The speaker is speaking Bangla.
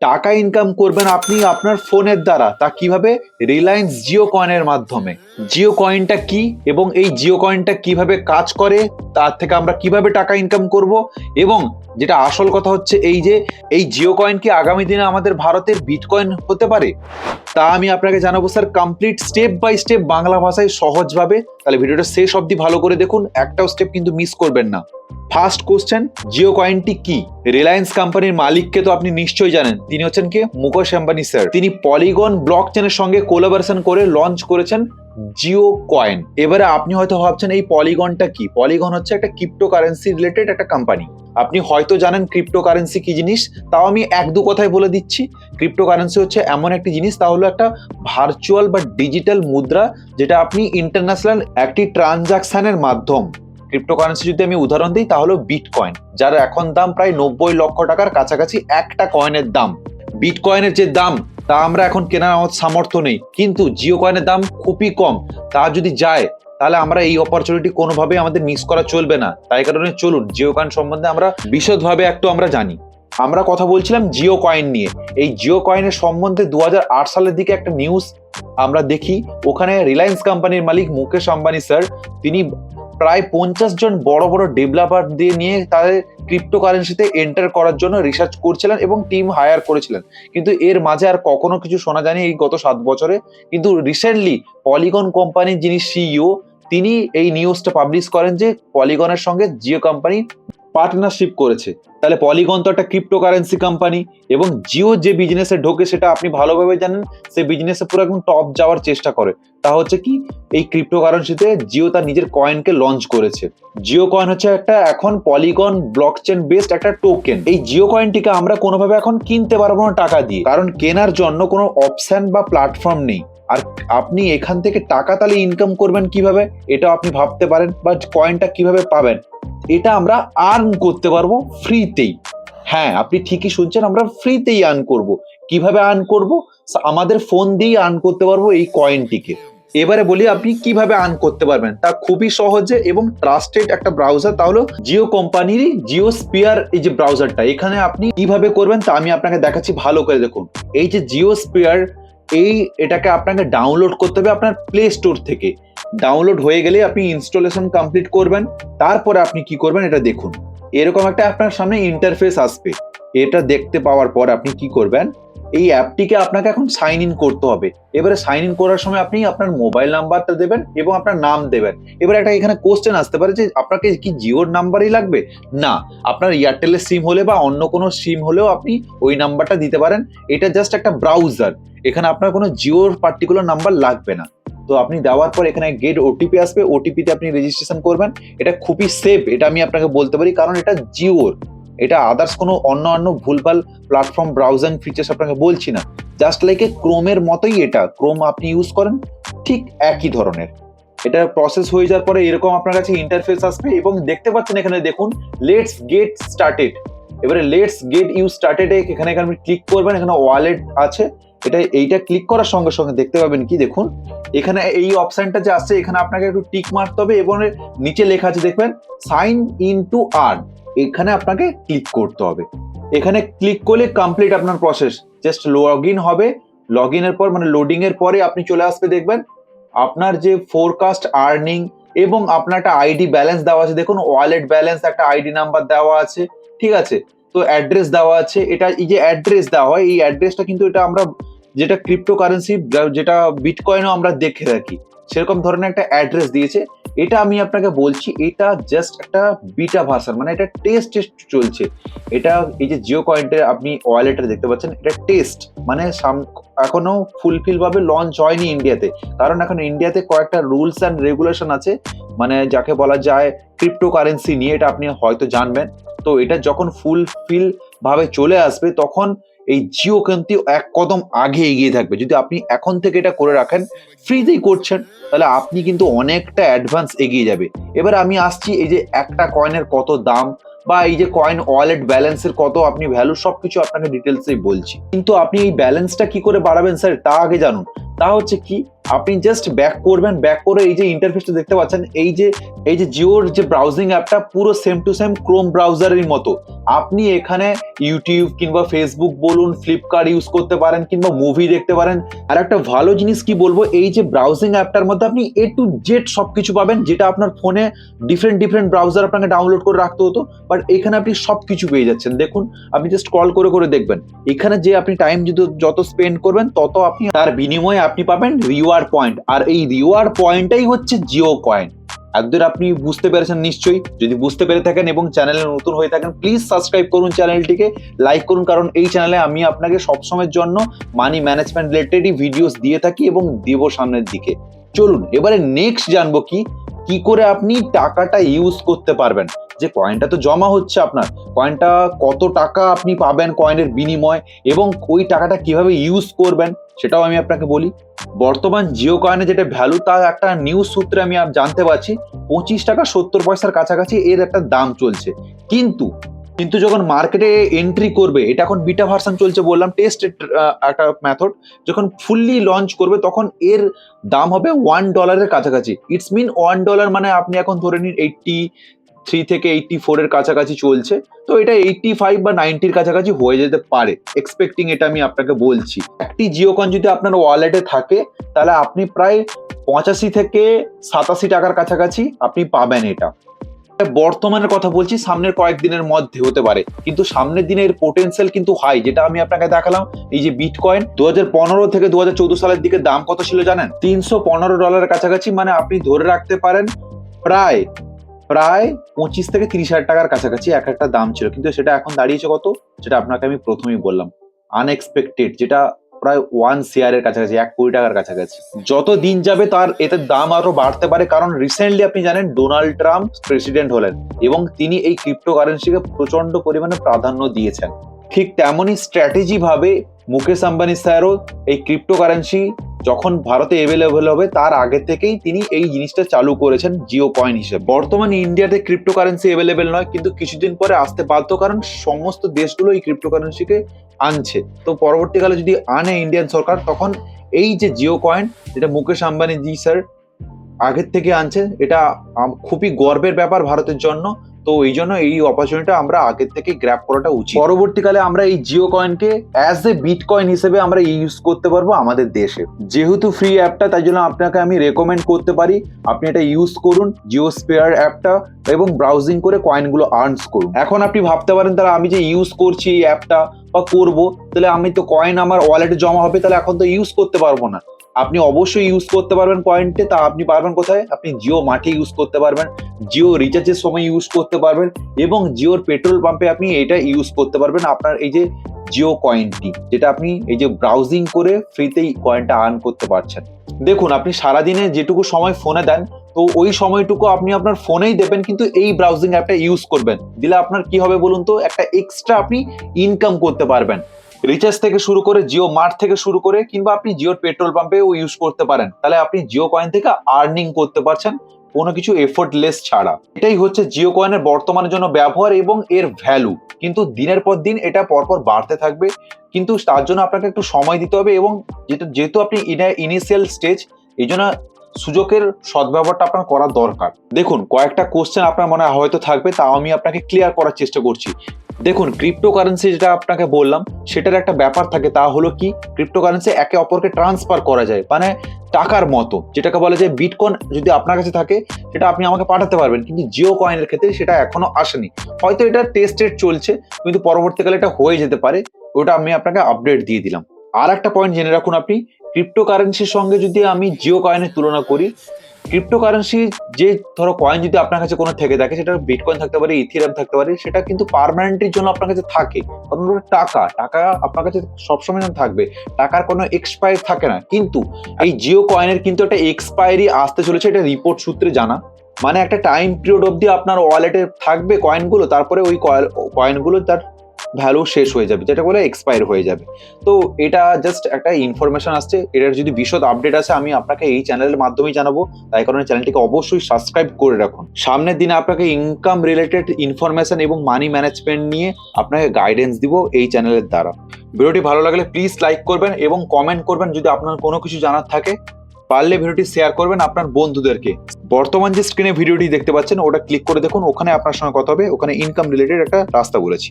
টাকা ইনকাম করবেন আপনি আপনার ফোনের দ্বারা। তা কীভাবে? রিলায়েন্স জিও কয়েনের মাধ্যমে। জিও কয়েনটা কি এবং এই জিও কয়েনটা কীভাবে কাজ করে, তার থেকে আমরা কীভাবে টাকা ইনকাম করব? এবং যেটা আসল কথা হচ্ছে এই যে, এই জিও কয়েন কি আগামী দিনে আমাদের ভারতের বিটকয়েন হতে পারে? তা আমি আপনাকে জানাব sir complete step by step Bangla ভাষায় সহজভাবে। তাহলে ভিডিওটা শেষ অবধি ভালো করে দেখুন, একটাও স্টেপ কিন্তু মিস করবেন না। ফার্স্ট কোশ্চেন, জিও কয়েনটি কি? রিলায়েন্স কোম্পানির মালিককে তো আপনি নিশ্চয়ই জানেন। তিনি হচ্ছেন কে? মুকেশ আম্বানি, স্যার। তিনি পলিগন ব্লক চেনের সঙ্গে কোলাবোরেশন করে লঞ্চ করেছেন জিও কয়েন। এবারে আপনি হয়তো ভাবছেন, এই পলিগনটা কি? পলিগন হচ্ছে একটা ক্রিপ্টো কারেন্সি রিলেটেড একটা কোম্পানি। আপনি হয়তো জানেন ক্রিপ্টো কারেন্সি কি জিনিস? তাও আমি এক দু কথায় বলে দিচ্ছি। ক্রিপ্টো কারেন্সি হচ্ছে এমন একটি জিনিস, তা হলো একটা ভার্চুয়াল বা ডিজিটাল মুদ্রা, যেটা আপনি ইন্টারন্যাশনাল একটি ট্রানজাকশানের মাধ্যম ক্রিপ্টোকারেন্সি যদি আমি উদাহরণ দিই, তাহলে বিটকয়েন যার এখন দাম প্রায় নব্বই লক্ষ টাকার কাছাকাছি একটা কয়েনের দাম। বিটকয়েনের যে দাম, তা আমরা এখন কেনার আমার সামর্থ্য নেই। কিন্তু জিও কয়েনের দাম খুবই কম। তা যদি যায়, তাহলে আমরা এই অপরচুনিটি কোনোভাবেই আমাদের মিস করা চলবে না। তাই কারণে চলুন জিও কয়েন সম্বন্ধে আমরা বিশদভাবে একটু আমরা জানি। আমরা কথা বলছিলাম জিও কয়েন নিয়ে। এই জিও কয়েনের সম্বন্ধে দু হাজার আট সালের দিকে একটা নিউজ আমরা দেখি। ওখানে রিলায়েন্স কোম্পানির মালিক মুকেশ আম্বানি স্যার তিনি প্রায় পঞ্চাশ জন বড় বড় ডেভেলপার দিয়ে নিয়ে তাদের ক্রিপ্টোকারেন্সিতে এন্টার করার জন্য রিসার্চ করছিলেন এবং টিম হায়ার করেছিলেন। কিন্তু এর মাঝে আর কখনো কিছু শোনা যায়নি এই গত সাত বছরে। কিন্তু রিসেন্টলি পলিগন কোম্পানির যিনি সিইও তিনি এই নিউজটা পাবলিশ করেন যে পলিগনের সঙ্গে জিও কোম্পানি পার্টনারশিপ করেছে। তাহলে পলিগন তো একটা ক্রিপ্টো কারেন্সি কোম্পানি এবং জিও যে বিজনেসে ঢোকে সেটা আপনি ভালোভাবে জানেন সে বিজনেসে পুরো একদম টপ যাওয়ার চেষ্টা করে। তা হচ্ছে কি, এই ক্রিপ্টো কারেন্সিতে জিও তার নিজের কয়েনকে লঞ্চ করেছে। জিও কয়েন হচ্ছে একটা এখন পলিগন ব্লকচেন বেসড একটা টোকেন এই জিও কয়েনটিকে আমরা কোনোভাবে এখন কিনতে পারব না টাকা দিয়ে। কারণ কেনার জন্য কোনো অপশন বা প্ল্যাটফর্ম নেই। আর আপনি এখান থেকে টাকা তাহলে ইনকাম করবেন কীভাবে? এটা আপনি ভাবতে পারেন, বা কয়েনটা কীভাবে পাবেন? এটা আমরা আর্ন করতে পারব ফ্রিতেই হ্যাঁ আপনি ঠিকই শুনছেন, আমরা ফ্রিতেই আর্ন করব। কীভাবে আর্ন করব? আমাদের ফোন দিয়েই আর্ন করতে পারব এই কয়েনটিকে এবারে বলি, আপনি কীভাবে আর্ন করতে পারবেন? তা খুবই সহজে এবং ট্রাস্টেড একটা ব্রাউজার তাহলে জিও কোম্পানিরই জিও স্পিয়ার এই যে ব্রাউজারটা এখানে আপনি কীভাবে করবেন তা আমি আপনাকে দেখাচ্ছি ভালো করে দেখুন। এই যে জিও স্পিয়ার এই এটাকে আপনাকে ডাউনলোড করতে হবে আপনার প্লে স্টোর থেকে। ডাউনলোড হয়ে গেলে আপনি ইনস্টলেশন কমপ্লিট করবেন, তারপরে আপনি কি করবেন এটা দেখুন। এরকম একটা আপনার সামনে ইন্টারফেস আসবে। এটা দেখতে পাওয়ার পর আপনি কি করবেন? এই অ্যাপটিকে আপনাকে এখন সাইন ইন করতে হবে। এবারে সাইন ইন করার সময় আপনি আপনার মোবাইল নাম্বারটা দেবেন এবং আপনার নাম দেবেন। এবার একটা এখানে কোশ্চেন আসতে পারে যে, আপনাকে কি জিওর নাম্বারই লাগবে? না, আপনার এয়ারটেলের সিম হলে বা অন্য কোনো সিম হলেও আপনি ওই নাম্বারটা দিতে পারেন। এটা জাস্ট একটা ব্রাউজার এখানে আপনার কোনো জিওর পার্টিকুলার নাম্বার লাগবে না। তো আপনি দেওয়ার পর এখানে গেট ওটিপি আসবে। ওটিপিতে আপনি রেজিস্ট্রেশন করবেন। এটা খুবই সেফ এটা আমি আপনাকে বলতে পারি কারণ এটা জিওর। এটা আদার্স কোনো অন্য অন্য ভুলভাল প্ল্যাটফর্ম ব্রাউজিং ফিচার্স আপনাকে বলছি না। জাস্ট লাইক এ ক্রোমের মতোই এটা। ক্রোম আপনি ইউজ করেন, ঠিক একই ধরনের। এটা প্রসেস হয়ে যাওয়ার পরে এরকম আপনার কাছে ইন্টারফেস আসবে এবং দেখতে পাচ্ছেন এখানে দেখুন লেটস গেট স্টার্টেড এবারে লেটস গেট ইউ স্টার্টেড এখানে আপনি ক্লিক করবেন, এখানে ওয়ালেট আছে। এটা, এইটা ক্লিক করার সঙ্গে সঙ্গে দেখতে পাবেন কি? দেখুন, এখানে এই অপশনটা যে আসছে, এখানে আপনাকে একটু টিক মারতে হবে এবং নিচে লেখা আছে, দেখবেন সাইন ইন টু আর্ন এখানে আপনাকে ক্লিক করতে হবে। এখানে ক্লিক করলে কমপ্লিট আপনার প্রসেস জাস্ট লগ ইন হবে। লগ ইনের পর মানে লোডিং এর পরে আপনি চলে আসবে, দেখবেন আপনার যে ফোরকাস্ট আর্নিং এবং আপনার একটা আইডি ব্যালেন্স দেওয়া আছে, দেখুন ওয়ালেট ব্যালেন্স একটা আইডি নাম্বার দেওয়া আছে, ঠিক আছে? তো অ্যাড্রেস দেওয়া আছে, এটা এই যে অ্যাড্রেস দেওয়া হয়, এই অ্যাড্রেসটা কিন্তু এটা আমরা যেটা ক্রিপ্টো কারেন্সি যেটা বিটকয়েনও আমরা দেখে রাখি সেরকম ধরনের একটা অ্যাড্রেস দিয়েছে। এটা আমি আপনাকে বলছি, এটা জাস্ট একটা বিটা ভার্সন মানে এটা টেস্ট টেস্ট চলছে। এটা এই যে জিও কয়েন্টে আপনি ওয়ালেটে দেখতে পাচ্ছেন, এটা টেস্ট মানে সাম- এখনও ফুলফিল ভাবে লঞ্চ হয়নি ইন্ডিয়াতে কারণ এখন ইন্ডিয়াতে কয়েকটা রুলস অ্যান্ড রেগুলেশন আছে মানে যাকে বলা যায় ক্রিপ্টো কারেন্সি নিয়ে, এটা আপনি হয়তো জানবেন। তো এটা যখন ফুলফিল ভাবে চলে আসবে, তখন এই জিও কিন্তু এক কদম আগে এগিয়ে থাকবে। যদি আপনি এখন থেকে এটা করে রাখেন ফ্রিতেই করছেন, তাহলে আপনি কিন্তু অনেকটা অ্যাডভান্স এগিয়ে যাবে। এবার আমি আসছি এই যে একটা কয়েনের কত দাম বা এই যে কয়েন ওয়ালেট ব্যালেন্সের কত আপনি ভ্যালু সব কিছু আপনাকে ডিটেলসেই বলছি। কিন্তু আপনি এই ব্যালেন্সটা কি করে বাড়াবেন স্যার তা আগে জানুন। তা হচ্ছে কি আপনি জাস্ট ব্যাক করবেন ব্যাক করে এই যে ইন্টারফেসটা দেখতে পাচ্ছেন, এই যে এই যে জিওর যে ব্রাউজিং অ্যাপটা পুরো সেম টু সেম ক্রোম ব্রাউজারের মতো। আপনি এখানে ইউটিউব কিংবা ফেসবুক বলুন ফ্লিপকার্ট ইউজ করতে পারেন কিংবা মুভি দেখতে পারেন। আর একটা ভালো জিনিস কি বলব, এই যে ব্রাউজিং অ্যাপটার মধ্যে আপনি এ টু জেড সবকিছু পাবেন, যেটা আপনার ফোনে ডিফারেন্ট ডিফারেন্ট ব্রাউজার আপনাকে ডাউনলোড করে রাখতে হতো বাট এখানে আপনি সবকিছু পেয়ে যাচ্ছেন। দেখুন, আপনি জাস্ট কল করে করে দেখবেন। এখানে যে আপনি টাইম যত স্পেন্ড করবেন, তত আপনি, তার বিনিময়ে আপনি পাবেন রিওয়ার্ড পয়েন্ট আর এই রিওয়ার্ড পয়েন্টটাই হচ্ছে জিও কয়েন একদম আপনি বুঝতে পেরেছেন নিশ্চয়ই? যদি বুঝতে পেরে থাকেন এবং চ্যানেলে নতুন হয়ে থাকেন প্লিজ সাবস্ক্রাইব করুন চ্যানেলটিকে লাইক করুন, কারণ এই চ্যানেলে আমি আপনাকে সবসময়ের জন্য মানি ম্যানেজমেন্ট রিলেটেডই ভিডিওস দিয়ে থাকি এবং দেবো সামনের দিকে। চলুন, এবারে নেক্সট জানব কি? কি করে আপনি টাকাটা ইউজ করতে পারবেন? যে কয়েনটা তো জমা হচ্ছে আপনার। কয়েনটা কত টাকা আপনি পাবেন কয়েনের বিনিময় এবং ওই টাকাটা কীভাবে ইউজ করবেন, সেটাও আমি আপনাকে বলি। বর্তমান জিও কয়েনের যেটা ভ্যালু তার একটা নিউজ সূত্রে আমি জানতে পারছি, পঁচিশ টাকা সত্তর পয়সার কাছাকাছি এর একটা দাম চলছে। কিন্তু কিন্তু যখন মার্কেটে এন্ট্রি করবে, এটা এখন বিটা ভার্সন চলছে বললাম টেস্ট একটা মেথড যখন ফুললি লঞ্চ করবে, তখন এর দাম হবে ওয়ান ডলারের কাছাকাছি। ইটস মিন ওয়ান ডলার মানে আপনি এখন ধরে নিন এইটটি থ্রি থেকে এইটটি ফোরের কাছাকাছি চলছে। তো এটা এইটটি ফাইভ বা নাইনটির কাছাকাছি হয়ে যেতে পারে। এক্সপেক্টিং এটা আমি আপনাকে বলছি। একটি জিওকন যদি আপনার ওয়ালেটে থাকে, তাহলে আপনি প্রায় পঁচাশি থেকে সাতাশি টাকার কাছাকাছি আপনি পাবেন এটা। বর্তমানের কথা বলছি, সামনের কয়েকদিনের মধ্যে হতে পারে। কিন্তু সামনের দিনের পোটেনশিয়াল কিন্তু হাই যেটা আমি আপনাকে দেখালাম, এই যে বিটকয়েন দু পনেরো থেকে দু হাজার চোদ্দ সালের দিকে দাম কত ছিল জানেন? তিনশো পনেরো ডলারের কাছাকাছি মানে আপনি ধরে রাখতে পারেন প্রায় প্রায় পঁচিশ থেকে তিরিশ হাজার টাকার কাছাকাছি এক একটা দাম ছিল। কিন্তু সেটা এখন দাঁড়িয়েছে কত? যেটা আপনাকে আমি প্রথমেই বললাম। আনএক্সপেক্টেড যেটা প্রায় ওয়ান শেয়ারের কাছাকাছি, এক কোটি টাকার কাছাকাছি। যত দিন যাবে তার এতে দাম আরও বাড়তে পারে, কারণ রিসেন্টলি আপনি জানেন ডোনাল্ড ট্রাম্প প্রেসিডেন্ট হলেন এবং তিনি এই ক্রিপ্টো কারেন্সিকে প্রচণ্ড পরিমাণে প্রাধান্য দিয়েছেন। ঠিক তেমনই স্ট্র্যাটেজি ভাবে মুকেশ আম্বানি স্যারও এই ক্রিপ্টো কারেন্সি যখন ভারতে অ্যাভেলেবল হবে, তার আগে থেকেই তিনি এই জিনিসটা চালু করেছেন জিও কয়েন হিসেবে। বর্তমানে ইন্ডিয়াতে ক্রিপ্টো কারেন্সি অ্যাভেলেবেল নয়, কিন্তু কিছুদিন পরে আসতে বাধ্য, কারণ সমস্ত দেশগুলো এই ক্রিপ্টো কারেন্সিকে আনছে। তো পরবর্তীকালে যদি আনে ইন্ডিয়ান সরকার, তখন এই যে জিও কয়েন, যেটা মুকেশ আম্বানি জি স্যার আগের থেকে আনছে এটা খুবই গর্বের ব্যাপার ভারতের জন্য। তো এই জন্য এই অপরচুনিটা আমরা আগের থেকে গ্র্যাপ করাটা উচিত। পরবর্তীকালে আমরা এই জিও কয়েনকে অ্যাজ এ বিট কয়েন হিসেবে আমরা ইউজ করতে পারব আমাদের দেশে। যেহেতু ফ্রি অ্যাপটা তাই জন্য আপনাকে আমি রেকমেন্ড করতে পারি। আপনি এটা ইউজ করুন জিও স্পেয়ার অ্যাপটা এবং ব্রাউজিং করে কয়েনগুলো আর্নস করুন। এখন আপনি ভাবতে পারেন, তাহলে আমি যে ইউজ করছি এই অ্যাপটা বা করব, তাহলে আমি তো কয়েন আমার ওয়ালেটে জমা হবে, তাহলে এখন তো ইউজ করতে পারব না। আপনি অবশ্যই ইউজ করতে পারবেন পয়েন্টে তা আপনি পারবেন কোথায়? আপনি জিও মাঠে ইউজ করতে পারবেন। জিও রিচার্জের সময় ইউজ করতে পারবেন। এবং জিওর পেট্রোল পাম্পে আপনি এটা ইউজ করতে পারবেন আপনার এই যে জিও কয়েনটি যেটা আপনি এই যে ব্রাউজিং করে ফ্রিতেই কয়েনটা আর্ন করতে পারছেন। দেখুন, আপনি সারাদিনে যেটুকু সময় ফোনে দেন, তো ওই সময়টুকু আপনি আপনার ফোনেই দেবেন, কিন্তু এই ব্রাউজিং অ্যাপটা ইউজ করবেন। দিলে আপনার কি হবে বলুন তো? একটা এক্সট্রা আপনি ইনকাম করতে পারবেন। রিচার্জ থেকে শুরু করে জিও মার্ট থেকে শুরু করে কিংবা আপনি জিওর পেট্রোল পাম্পেও ইউজ করতে পারেন। তাহলে আপনি জিও কয়েন থেকে আর্নিং করতে পারছেন কোনো কিছু এফোর্টলেস ছাড়া। এটাই হচ্ছে জিও কয়েনের বর্তমানের জন্য ব্যবহার এবং এর ভ্যালু কিন্তু দিনের পর দিন এটা পরপর বাড়তে থাকবে। কিন্তু তার জন্য আপনাকে একটু সময় দিতে হবে এবং যেহেতু যেহেতু আপনি ইনিশিয়াল স্টেজ এই জন্য সুযোগের সদ্ব্যবহারটা আপনার করা দরকার। দেখুন, কয়েকটা কোশ্চেন আপনার মনে হয় হয়তো থাকবে, তাও আমি আপনাকে ক্লিয়ার করার চেষ্টা করছি। দেখুন ক্রিপ্টো কারেন্সি যেটা আপনাকে বললাম, সেটার একটা ব্যাপার থাকে, তা হলো কি? ক্রিপ্টো কারেন্সি একে অপরকে ট্রান্সফার করা যায় মানে টাকার মতো, যেটাকে বলা যায় বিটকয়েন যদি আপনার কাছে থাকে, সেটা আপনি আমাকে পাঠাতে পারবেন, কিন্তু জিও কয়েনের ক্ষেত্রে সেটা এখনও আসেনি। হয়তো এটা টেস্টেড চলছে, কিন্তু পরবর্তীকালে এটা হয়ে যেতে পারে, ওটা আমি আপনাকে আপডেট দিয়ে দিলাম। আর একটা পয়েন্ট জেনে রাখুন আপনি ক্রিপ্টো কারেন্সির সঙ্গে যদি আমি জিও কয়েনের তুলনা করি ক্রিপ্টো কারেন্সি যে ধরো কয়েন যদি আপনার কাছে কোনো থেকে থাকে, সেটা বিটকয়েন থাকতে পারে ইথিরাম থাকতে পারে, সেটা কিন্তু পার্মানেন্টের জন্য আপনার কাছে থাকে। কারণ টাকা টাকা আপনার কাছে সবসময় থাকবে, টাকার কোনো এক্সপায়ার থাকে না। কিন্তু এই জিও কয়েনের কিন্তু একটা এক্সপায়ারি আসতে চলেছে, এটা রিপোর্ট সূত্রে জানা। মানে একটা টাইম পিরিয়ড অবধি আপনার ওয়ালেটে থাকবে কয়েনগুলো তারপরে ওই কয়েনগুলো তার ভ্যালু শেষ হয়ে যাবে, যেটা বলে এক্সপায়ার হয়ে যাবে। তো এটা জাস্ট একটা ইনফরমেশন আসছে, এটার যদি বিশদ আপডেট আছে, আমি আপনাকে এই চ্যানেলের মাধ্যমেই জানাব, তাই কারণে চ্যানেলটিকে অবশ্যই সাবস্ক্রাইব করে রাখুন। সামনের দিনে আপনাকে ইনকাম রিলেটেড ইনফরমেশন এবং মানি ম্যানেজমেন্ট নিয়ে আপনাকে গাইডেন্স দিব এই চ্যানেলের দ্বারা। ভিডিওটি ভালো লাগলে প্লিজ লাইক করবেন এবং কমেন্ট করবেন যদি আপনার কোনো কিছু জানার থাকে। পারলে ভিডিওটি শেয়ার করবেন আপনার বন্ধুদেরকে। বর্তমান যে স্ক্রিনে ভিডিওটি দেখতে পাচ্ছেন, ওটা ক্লিক করে দেখুন, ওখানে আপনার সঙ্গে কথা হবে, ওখানে ইনকাম রিলেটেড একটা রাস্তা বলেছি।